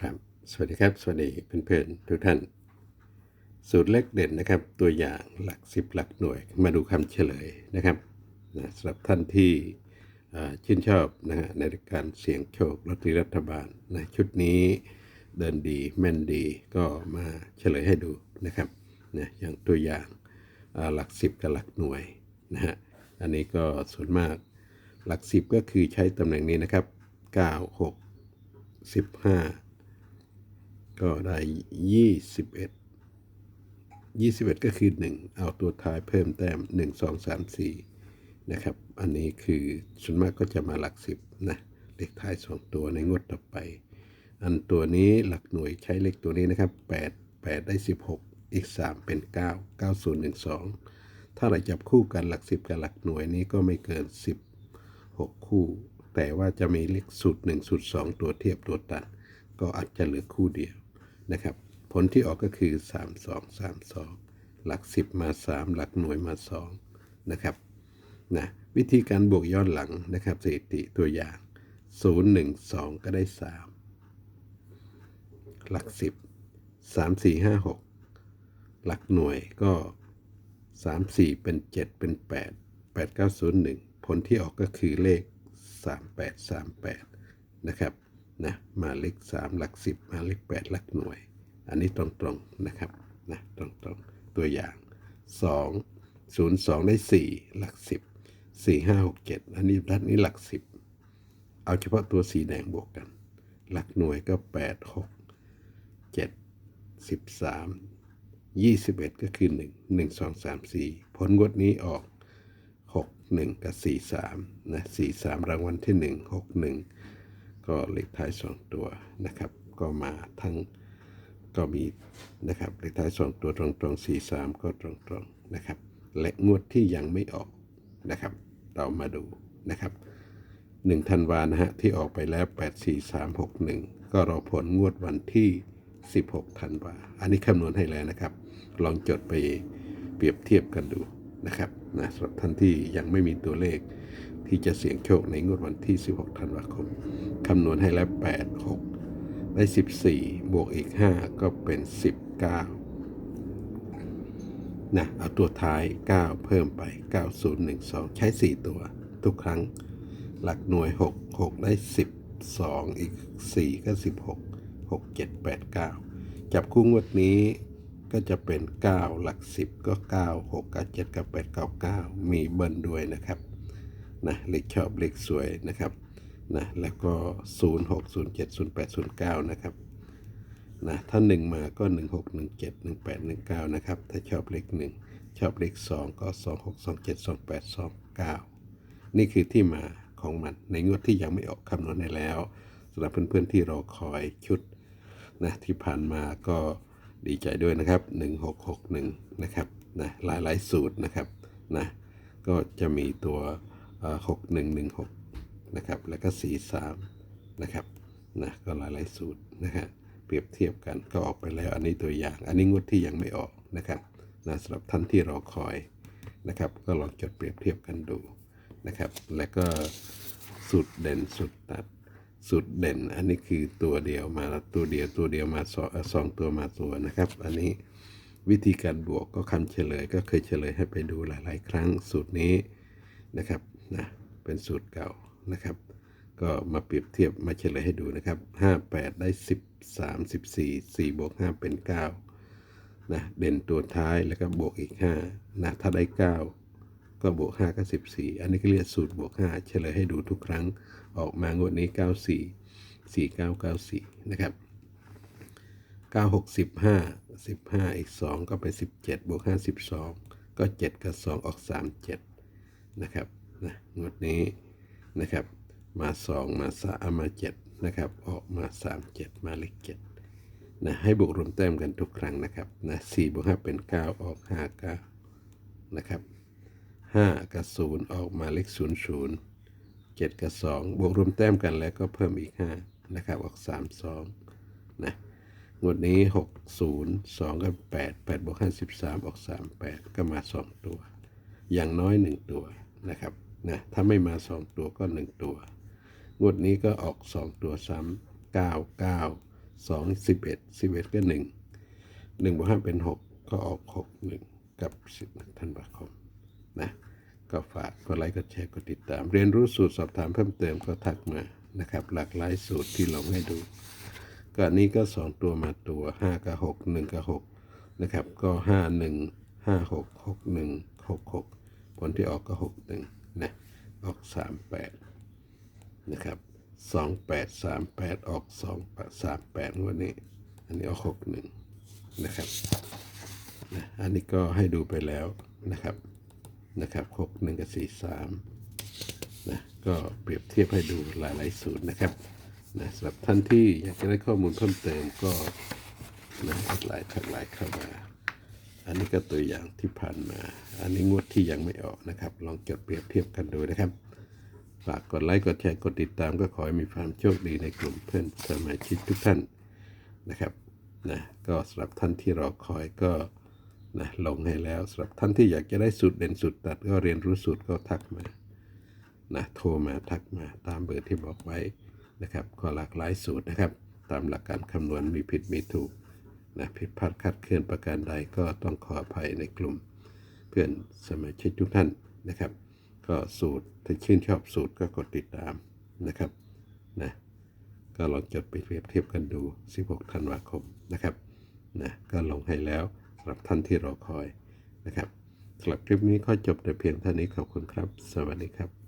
ครับ สวัสดีครับ สวัสดีเพื่อนๆทุกท่าน สูตรเลขเด่นนะครับ ตัวอย่างหลักสิบหลักหน่วย มาดูคำเฉลยนะครับนะสำหรับท่านที่ชื่นชอบนะฮะในการเสี่ยงโชคลอตเตอรี่รัฐบาลนะชุดนี้เดินดีแม่นดีก็มาเฉลยให้ดูนะครับนะอย่างตัวอย่างหลักสิบกับหลักหน่วยนะฮะอันนี้ก็ส่วนมากหลักสิบก็คือใช้ตำแหน่งนี้นะครับ 9 6 15 ก็ได้21 21ก็คือ1เอาตัวท้ายเพิ่มแต้ม1 2 3 4นะครับ อันนี้คือส่วนมากก็จะมาหลัก10นะเลขท้าย2ตัวในงวดต่อไป อันตัวนี้หลักหน่วยใช้เลขตัวนี้นะครับ8 8ได้16อีก3เป็น9 9012ถ้าเราจับคู่กันหลัก10กับหลักหน่วยนี้ก็ไม่เกิน16คู่ แต่ว่าจะมีเลขสูตร1สูตร2ตัวเทียบตัวตัดก็อาจจะเหลือคู่เดียว นะครับ ผลที่ออกก็คือ 3 2 3 2 หลัก 10 มา 3 หลักหน่วยมา 2 นะครับนะวิธีการบวกย้อนหลังนะครับสถิติตัวอย่าง 0 1 2 ก็ได้ 3 หลัก 10 3 4 5 6 หลักหน่วยก็ 3 4 เป็น 7 เป็น 8 8 9 0 1 ผลที่ออกก็คือเลข 3 8 3 8 นะครับ นะมาเลข3หลัก 10 มาเลข8หลักหน่วย อันนี้ตรงๆนะครับนะตรงๆตัวอย่าง 2 0 2 ได้ 4 หลัก 10 4 5 6 7 อันนี้ด้านนี้หลัก 10 เอาเฉพาะตัวสีแดงบวกกัน หลักหน่วยก็ 8 6 7 13 21 ก็คือ 1 1 2 3 4 ผลงวดนี้ออก 6 1 กับ 4 3นะ4 3 รางวัลที่ 1 6 1 ก็เลขท้าย 2 ตัวนะครับ ก็มาทั้งก็มีนะครับเลขท้าย 2 ตัวตรงๆ4 3 ก็ตรงๆนะครับ และงวดที่ยังไม่ออกนะครับ เรามาดูนะครับ1ธันวานะฮะที่ออกไปแล้ว 8 4 3 6 1 ก็รอผลงวดวันที่ 16ธันวาอันนี้คำนวณให้แล้วนะครับ ลองจดไปเปรียบเทียบกันดูนะครับนะสำหรับท่านที่ยังไม่มีตัวเลข ที่จะเสี่ยงโชคในงวดวันที่ 16 ธันวาคม คำนวณให้แล้ว 8 6 ได้ 14 บวกอีก 5 ก็เป็น 19 นะ เอาตัวท้าย 9 เพิ่มไป 9012 ใช้ 4 ตัว ทุกครั้ง หลักหน่วย 6 6 ได้ 12 อีก 4 ก็ 16 6 7 8 9 จับคู่งวดนี้ก็จะเป็น 9 หลัก 10 ก็ 9 6กับ7กับ8 9 9 มีเบิ้ลด้วยนะครับ นะเลขชอบเลขสวยนะครับนะแล้วก็ 0 6 0 7 0 8 0 9 นะครับนะถ้า 1 มาก็ 1 6 1 7 1 8 1 9 นะครับ ถ้าชอบเลข 1 ชอบเลข 2 ก็ 2 6 2 7 2 8 2 9 นี่คือที่มาของมันในงวดที่ยังไม่ออกคำนวณให้แล้วสำหรับเพื่อนๆที่รอคอยชุดนะที่ผ่านมาก็ดีใจด้วยนะครับ 1661 นะครับนะหลายๆสูตรนะครับนะก็จะมีตัว หกหนึ่งหนึ่งหกนะครับแล้วก็สี่สามนะครับนะก็หลายๆสูตรนะฮะเปรียบเทียบกันก็ออกไปแล้วอันนี้ตัวอย่าง อันนี้งวดที่ยังไม่ออกนะครับนะสำหรับท่านที่รอคอยนะครับก็ลองจดเปรียบเทียบกันดูนะครับแล้วก็สูตรเด่นสูตรตัดสูตรเด่น อันนี้คือตัวเดียวมาตัวเดียวตัวเดียวมาสองสองตัวมาตัวนะครับ อันนี้วิธีการบวกก็คำเฉลยก็เคยเฉลยให้ไปดูหลาย ๆ ครั้งสูตรนี้นะครับ นะเป็นสูตรเก่านะครับ ก็มาเปรียบเทียบมาเฉลยให้ดูนะครับ 58 ได้13 14 4บวก5เป็น 9 นะเด่นตัวท้ายแล้วก็บวกอีก5นะถ้าได้ 9 ก็บวก 5 ก็ 14 อันนี้ก็เรียกสูตรบวก 5 เฉลยให้ดูทุกครั้งออกมางวดนี้ 94 4994 นะครับ9 6 15 15 อีก 2 ก็เป็น 17 บวก 5 12 ก็ 7 กับ 2 ออก 3 7 นะครับ นะงวดนี้นะครับ มา 2 มา3มา 7 นะครับ ออกมา 3 7 มาเลข7นะให้บวกรวมแต้มกันทุกครั้งนะครับนะ4บวก5เป็น 9 ออก 5 9 นะครับ5กับ 0 ออกมาเลข 0 0 7 กับ 2 บวกรวมแต้มกันแล้วก็เพิ่มอีก 5 นะครับ ออก 3 2 นะงวดนี้ 6 0 2 กับ 8 8บวก53 ออก 3 8 ก็มา 2 ตัว อย่างน้อย 1 ตัวนะครับ นะถ้าไม่มา2ตัวก็1ตัว งวดนี้ก็ออก2ตัวซ้ำ9 9สองสิบเอ็ดสิบเอ็ดก็หนึ่งหนึ่งบวกห้าเป็นหกก็ออกหกหนึ่งกับสิบธันวาคมนะก็ฝากกดไลค์กดแชร์กดติดตาม เรียนรู้สูตรสอบถามเพิ่มเติมก็ทักมานะครับ หลากหลายสูตรที่ลงให้ดูก็อันนี้ก็สองตัวมาตัวห้ากับหกหนึ่งกับหกนะครับ ก็ห้าหนึ่งห้าหกหกหนึ่งหกหกผลที่ออกก็หกหนึ่ง นะออกสามแปดนะครับสองแปดสามแปดออกสองสามแปดวันนี้ อันนี้ออกหกหนึ่งนะครับนะอันนี้ก็ให้ดูไปแล้วนะครับนะครับหกหนึ่งกับสี่สามนะ ก็เปรียบเทียบให้ดูหลายๆสูตรนะครับนะสำหรับท่านที่อยากจะได้ข้อมูลเพิ่มเติมก็นะทักไลน์ทักไลน์เข้ามา อันนี้ก็ตัวอย่างที่ผ่านมา อันนี้งวดที่ยังไม่ออกนะครับ ลองจดเปรียบเทียบกันดูนะครับ ฝากกดไลค์ กดแชร์ กดติดตาม ก็ขอให้มีความโชคดีในกลุ่มเพื่อนสมาชิกทุกท่านนะครับนะก็สำหรับท่านที่รอคอยก็นะลงให้แล้วสำหรับท่านที่อยากจะได้สูตรเด่นสูตรตัดก็เรียนรู้สูตรก็ทักมานะโทรมาทักมาตามเบอร์ที่บอกไว้นะครับ ก็หลากหลายสูตรนะครับ ตามหลักการคำนวณมีผิดมีถูก นะผิดพลาดคลาดเคลื่อนประการใดก็ต้องขออภัยในกลุ่ม เพื่อนสมาชิกทุกท่านนะครับ ก็สูตรถ้าชื่นชอบสูตรก็กดติดตามนะครับนะก็ลองจดไปเปรียบเทียบกันดู 16 ธันวาคมนะครับนะก็ลงให้แล้วสำหรับท่านที่รอคอยนะครับสำหรับคลิปนี้ก็จบแต่เพียงเท่านี้ขอบคุณครับ สวัสดีครับ